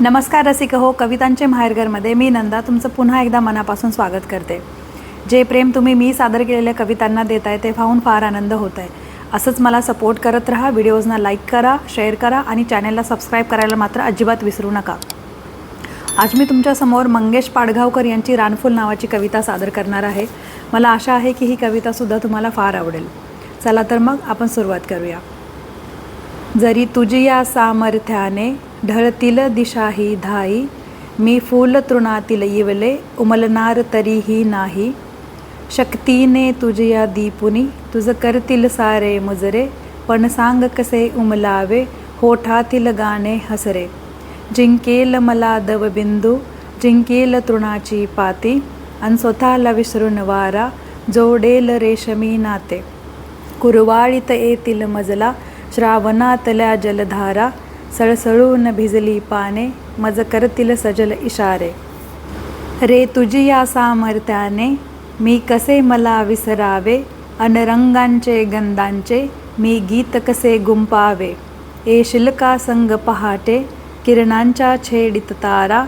नमस्कार रसिक हो कवितांचे माहेरघरमध्ये मी नंदा तुमचं पुन्हा एकदा मनापासून स्वागत करते. जे प्रेम तुम्ही मी सादर केलेल्या कवितांना देत आहे ते पाहून फार आनंद होत आहे असंच मला सपोर्ट करत राहा व्हिडिओजना लाईक करा शेअर करा आणि चॅनलला सबस्क्राईब करायला मात्र अजिबात विसरू नका. आज मी तुमच्यासमोर मंगेश पाडगावकर यांची रानफुल नावाची कविता सादर करणार आहे. मला आशा आहे की ही कवितासुद्धा तुम्हाला फार आवडेल. चला तर मग आपण सुरुवात करूया. जरी तुझी या सामर्थ्याने ढळतील दिशाही धाई मी फूल तृणातील इवले उमलणार तरीही नाही. शक्तीने तुझिया दीपुनी तुझं करतील सारे मुजरे पण सांग कसे उमलावे होठातील गाणे हसरे. जिंकेल मला दवबिंदू जिंकेल तृणाची पाती अन स्वतःला विसरून वारा जोडेल रेशमी नाते. कुरवाळीत येतील मजला श्रावणातल्या जलधारा सळसळून भिजली पाने मज करतील सजल इशारे रे तुझी या सामर्थ्याने मी कसे मला विसरावे अनरंगांचे गंधांचे मी गीत कसे गुंपावे ए शिल्का संग पहाटे किरणांच्या छेडित तारा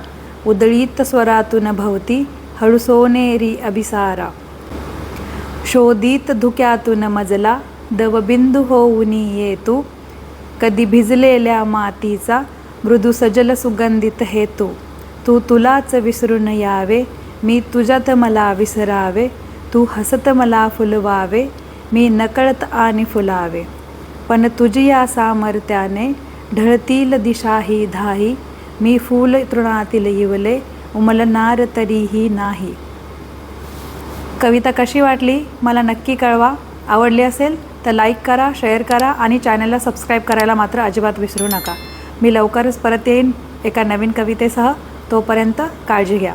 उदळीत स्वरातून भवती हळुसोनेरी अभिसारा शोधित धुक्यातून मजला दवबिंदू होऊनी ये तू कधी भिजलेल्या मातीचा मृदू सजल सुगंधित हेतू. तू तुलाच विसरून यावे मी तुझ्यात मला विसरावे तू हसत मला फुलवावे मी नकळत आणि फुलावे. पण तुझी या सामर्थ्याने ढळतील दिशाही धाही मी फूल तृणातील येवले उमलणार तरीही नाही. कविता कशी वाटली? मला नक्की कळवा. आवडली असेल? तर लाईक करा शेअर करा आणि चॅनलला सबस्क्राईब करायला मात्र अजिबात विसरू नका. मी लवकरच परत येईन एका नवीन कवितेसह. तोपर्यंत काळजी घ्या.